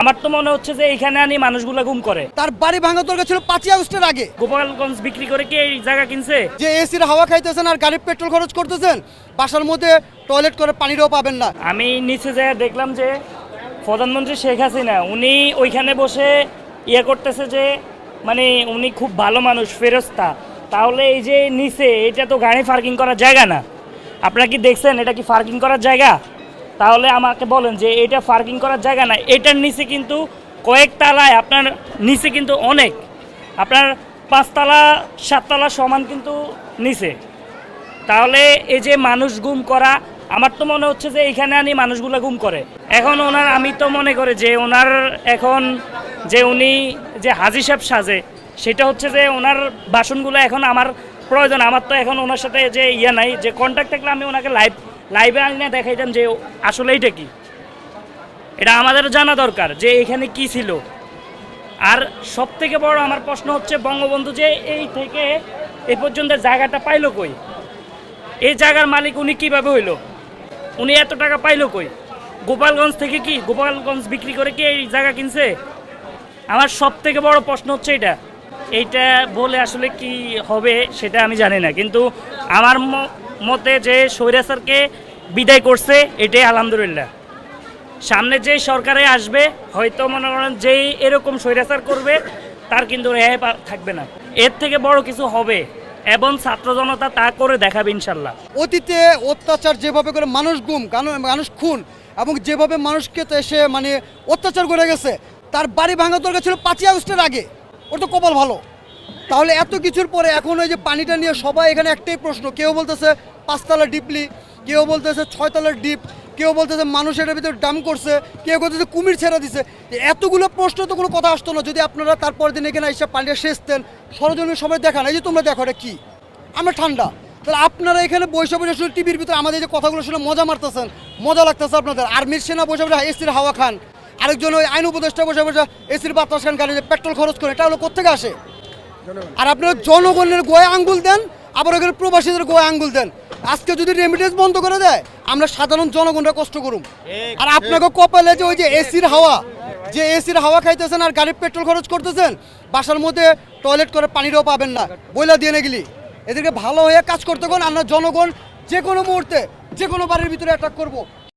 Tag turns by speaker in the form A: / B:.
A: আমার তো মনে হচ্ছে যে এখানে আনি মানুষগুলো গুম করে।
B: তার বাড়ি ভাঙা দরকার ছিল পাঁচই আগস্টের আগে।
A: গোপালগঞ্জ বিক্রি করে কি এই জায়গা কিনছে?
B: যে এসির হাওয়া খাইতেছেন আর গাড়ির পেট্রোল খরচ করতেছেন বাসার মধ্যে টয়লেট করে পানিরও পাবেন না।
A: আমি নিচে যেয়ে দেখলাম যে প্রধানমন্ত্রী শেখ হাসিনা উনি ওইখানে বসে ইয়ে করতেছে যে মানে উনি খুব ভালো মানুষ ফেরস্তা। তাহলে এই যে নিচে এটা তো গাড়ি পার্কিং করার জায়গা না। আপনারা কি দেখছেন এটা কি পার্কিং করার জায়গা? তাহলে আমাকে বলেন যে এটা পার্কিং করার জায়গা না, এটার নিচে কিন্তু কয়েক তালায়, আপনার নিচে কিন্তু অনেক। আপনার পাঁচতলা সাততলা সমান কিন্তু নিচে। তাহলে এই যে মানুষ গুম করা, আমার তো মনে হচ্ছে যে এখানে আনি মানুষগুলো গুম করে। এখন ওনার, আমি তো মনে করি যে ওনার এখন যে উনি যে হাজি সাহেব সাজে, সেটা হচ্ছে যে ওনার বাসনগুলো এখন আমার প্রয়োজন। আমার তো এখন ওনার সাথে যে ইয়ে নাই, যে কন্ট্যাক্ট থাকলে আমি ওনাকে লাইভ লাইভে আনিয়ে দেখাইতাম যে আসলে এইটা কি? এটা আমাদের জানা দরকার যে এখানে কি ছিল। আর সব থেকে বড় আমার প্রশ্ন হচ্ছে বঙ্গবন্ধু যে এই থেকে এ পর্যন্ত জায়গাটা পাইলো কই? এই জায়গার মালিক উনি কীভাবে হইল? উনি এত টাকা পাইলো কই? গোপালগঞ্জ থেকে কি? গোপালগঞ্জ বিক্রি করে কি এই জায়গা কিনছে? আমার সব থেকে বড় প্রশ্ন হচ্ছে এটা এইটা বলে আসলে কি হবে সেটা আমি জানি না। কিন্তু আমার মতে যে স্বৈরাচারকে বিদায় করছে, এটাই আলহামদুলিল্লাহ। সামনে যে সরকারে আসবে, হয়তো মনে করেন যেই এরকম স্বৈরাচার করবে, তার কিন্তু রেহাই থাকবে না। এর থেকে বড় কিছু হবে, এবং ছাত্র জনতা তা করে দেখাবে ইনশাল্লাহ।
B: অতীতে অত্যাচার যেভাবে করে মানুষ গুম মানুষ খুন, এবং যেভাবে মানুষকে তো এসে মানে অত্যাচার করে গেছে, তার বাড়ি ভাঙা দরকার ছিল পাঁচই আগস্টের আগে। ওর তো কপাল ভালো। তাহলে এত কিছুর পরে এখন ওই যে পানিটা নিয়ে সবাই এখানে একটাই প্রশ্ন। কেউ বলতেছে পাঁচতলা ডিপলি, কেউ বলতেছে ছয়তলার ডিপ, কেউ বলতেছে মানুষ এটার ভিতরে ডাম করছে, কেউ বলতেছে কুমির ছেড়ে দিছে। এতগুলো প্রশ্ন তো কোনো কথা আসতো না। যদি আপনারা তারপর দিন এখানে এসে পানিটা সেচতেন সরজনীয় সময় দেখান। এই যে তোমরা দেখো এটা কী? আমরা ঠান্ডা। তাহলে আপনারা এখানে বসে বসে শুধু টিভির ভিতরে আমাদের যে কথাগুলো শুনে মজা মারতেছেন, মজা লাগতেছে আপনাদের। আর্মির সেনা বসে বসে এসির হাওয়া খান। আরেকজন ওই আইন উপদেষ্টা বসে বসে এসির বাতাস খান এই যে পেট্রোল খরচ করে। এটা হলো কোথেকে আসে? আর আপনারা জনগণের গোয়ে আঙ্গুল দেন, আবার ওখানে প্রবাসীদের গোয়ে আঙ্গুল দেন। আজকে যদি রেমিটেন্স বন্ধ করে দেয়, আমরা সাধারণ জনগণরা কষ্ট করুম। আর আপনাকে কপালে যে ওই যে এসির হাওয়া, যে এসির হাওয়া খাইতেছেন আর গাড়ির পেট্রোল খরচ করতেছেন, বাসার মধ্যে টয়লেট করে পানিরও পাবেন না। বইলা দিয়ে গেলি। এদেরকে ভালো হয়ে কাজ করতে কোন আমরা জনগণ যে কোনো মুহূর্তে, যে কোনো বাড়ির ভিতরে অ্যাটাক করব।